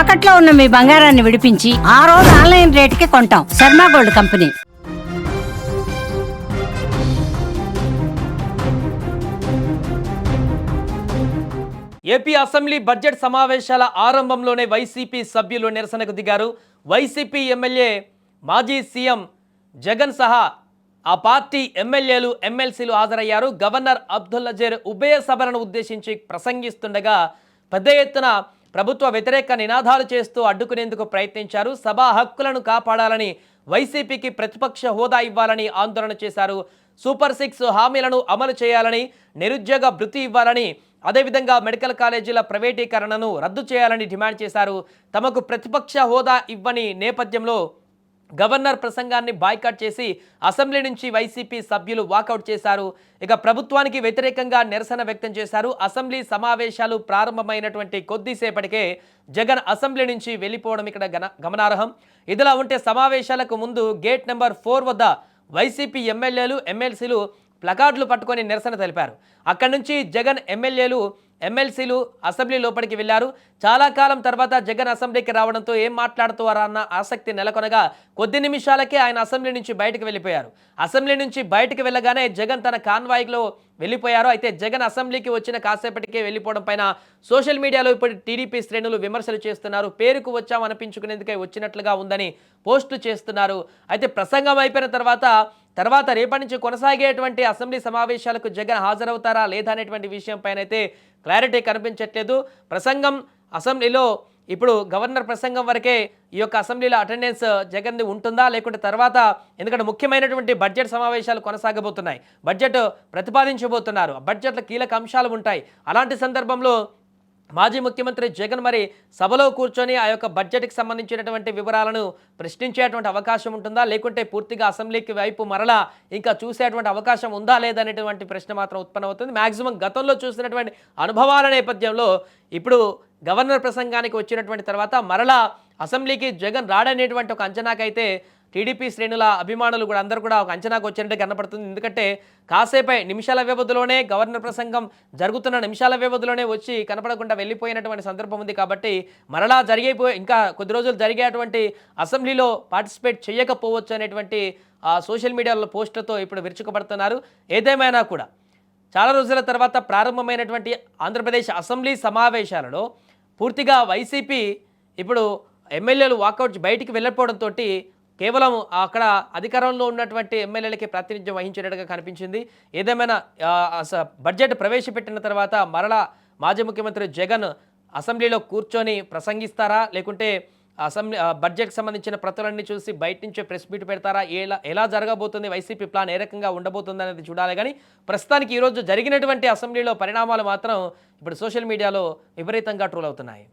తాకట్లో ఉన్న మీ బంగారాన్ని విడిపించి ఆ రోజు ఆన్లైన్ రేటుకి కొంటాం. Sharma gold company. AP assembly budget సమావేశాల ఆరంభంలోనే వైసీపీ సభ్యులు నిరసనకు దిగారు. వైసీపీ ఎమ్మెల్యే మాజీ సీఎం జగన్ సహా ఆ పార్టీ ఎమ్మెల్యేలు ఎమ్మెల్సీలు హాజరయ్యారు. గవర్నర్ అబ్దుల్ నజీర్ ఉభయ సభలను ఉద్దేశించి ప్రసంగిస్తుండగా పెద్ద ఎత్తున ప్రభుత్వ వ్యతిరేక నినాదాలు చేస్తూ అడ్డుకునేందుకు ప్రయత్నించారు. సభా హక్కులను కాపాడాలని వైసీపీకి ప్రతిపక్ష హోదా ఇవ్వాలని ఆందోళన చేశారు. సూపర్ సిక్స్ హామీలను అమలు చేయాలని నిరుద్యోగ భృతి ఇవ్వాలని అదేవిధంగా మెడికల్ కాలేజీల ప్రైవేటీకరణను రద్దు చేయాలని డిమాండ్ చేశారు. తమకు ప్రతిపక్ష హోదా ఇవ్వని నేపథ్యంలో గవర్నర్ ప్రసంగాన్ని బాయ్కాట్ చేసి అసెంబ్లీ నుంచి వైసీపీ సభ్యులు వాకౌట్ చేశారు. ఇక ప్రభుత్వానికి వ్యతిరేకంగా నిరసన వ్యక్తం చేశారు. అసెంబ్లీ సమావేశాలు ప్రారంభమైనటువంటి కొద్దిసేపటికే జగన్ అసెంబ్లీ నుంచి వెళ్ళిపోవడం ఇక్కడ గన గమనార్హం. ఇదిలా ఉంటే సమావేశాలకు ముందు గేట్ నెంబర్ ఫోర్ వద్ద వైసీపీ ఎమ్మెల్యేలు ఎమ్మెల్సీలు ప్లకార్డులు పట్టుకొని నిరసన తెలిపారు. అక్కడి నుంచి జగన్ ఎమ్మెల్యేలు ఎమ్మెల్సీలు అసెంబ్లీ లోపలికి వెళ్ళారు చాలా కాలం తర్వాత జగన్ అసెంబ్లీకి రావడంతో ఏం మాట్లాడుతారా అన్న ఆసక్తి నెలకొనగా కొద్ది నిమిషాలకే ఆయన అసెంబ్లీ నుంచి బయటకు వెళ్ళిపోయారు. అసెంబ్లీ నుంచి బయటకు వెళ్ళగానే జగన్ తన కాన్వాయ్లో వెళ్ళిపోయారు. అయితే జగన్ అసెంబ్లీకి వచ్చిన కాసేపటికే వెళ్ళిపోవడం పైన సోషల్ మీడియాలో ఇప్పుడు టీడీపీ శ్రేణులు విమర్శలు చేస్తున్నారు. పేరుకు వచ్చాం అనిపించుకునేందుకే వచ్చినట్లుగా ఉందని పోస్టులు చేస్తున్నారు. అయితే ప్రసంగం అయిపోయిన తర్వాత తర్వాత రేపటి నుంచి కొనసాగేటువంటి అసెంబ్లీ సమావేశాలకు జగన్ హాజరవుతారా లేదా అనేటువంటి విషయంపైన అయితే క్లారిటీ కనిపించట్లేదు. ప్రసంగం అసెంబ్లీలో ఇప్పుడు గవర్నర్ ప్రసంగం వరకే ఈ యొక్క అసెంబ్లీలో అటెండెన్స్ జగన్ది ఉంటుందా? లేకుంటే తర్వాత ఎందుకంటే ముఖ్యమైనటువంటి బడ్జెట్ సమావేశాలు కొనసాగబోతున్నాయి. బడ్జెట్ ప్రతిపాదించబోతున్నారు. బడ్జెట్లో కీలక అంశాలు ఉంటాయి. అలాంటి సందర్భంలో మాజీ ముఖ్యమంత్రి జగన్ మరి సభలో కూర్చొని ఆ యొక్క బడ్జెట్కి సంబంధించినటువంటి వివరాలను ప్రశ్నించేటువంటి అవకాశం ఉంటుందా? లేకుంటే పూర్తిగా అసెంబ్లీకి వైపు మరలా ఇంకా చూసేటువంటి అవకాశం ఉందా లేదనేటువంటి ప్రశ్న మాత్రం ఉత్పన్నమవుతుంది. మ్యాక్సిమం గతంలో చూసినటువంటి అనుభవాల నేపథ్యంలో ఇప్పుడు గవర్నర్ ప్రసంగానికి వచ్చినటువంటి తర్వాత మరలా అసెంబ్లీకి జగన్ రాడనేటువంటి ఒక అంచనాకైతే టీడీపీ శ్రేణుల అభిమానులు కూడా అందరూ కూడా ఒక అంచనాకు వచ్చినట్టు కనపడుతుంది. ఎందుకంటే కాసేపై నిమిషాల వ్యవధిలోనే గవర్నర్ ప్రసంగం జరుగుతున్న నిమిషాల వ్యవధిలోనే వచ్చి కనపడకుండా వెళ్ళిపోయినటువంటి సందర్భం ఉంది కాబట్టి మరలా జరిగిపోయి ఇంకా కొద్ది రోజులు జరిగేటువంటి అసెంబ్లీలో పార్టిసిపేట్ చేయకపోవచ్చు అనేటువంటి ఆ సోషల్ మీడియాలో పోస్టులతో ఇప్పుడు విరుచుకుపడుతున్నారు. ఏదేమైనా కూడా చాలా రోజుల తర్వాత ప్రారంభమైనటువంటి ఆంధ్రప్రదేశ్ అసెంబ్లీ సమావేశాలలో పూర్తిగా వైసీపీ ఇప్పుడు ఎమ్మెల్యేలు వాకౌట్ బయటికి వెళ్ళకపోవడంతో కేవలం అక్కడ అధికారంలో ఉన్నటువంటి ఎమ్మెల్యేలకి ప్రాతినిధ్యం వహించినట్టుగా కనిపించింది. ఏదేమైనా బడ్జెట్ ప్రవేశపెట్టిన తర్వాత మరలా మాజీ ముఖ్యమంత్రి జగన్ అసెంబ్లీలో కూర్చొని ప్రసంగిస్తారా? లేకుంటే అసెంబ్లీ బడ్జెట్కి సంబంధించిన ప్రతులన్నీ చూసి బయట నుంచే ప్రెస్ మీట్ పెడతారా? ఎలా ఎలా జరగబోతుంది? వైసీపీ ప్లాన్ ఏ రకంగా ఉండబోతుంది అనేది చూడాలి. కానీ ప్రస్తుతానికి ఈరోజు జరిగినటువంటి అసెంబ్లీలో పరిణామాలు మాత్రం ఇప్పుడు సోషల్ మీడియాలో విపరీతంగా ట్రోల్ అవుతున్నాయి.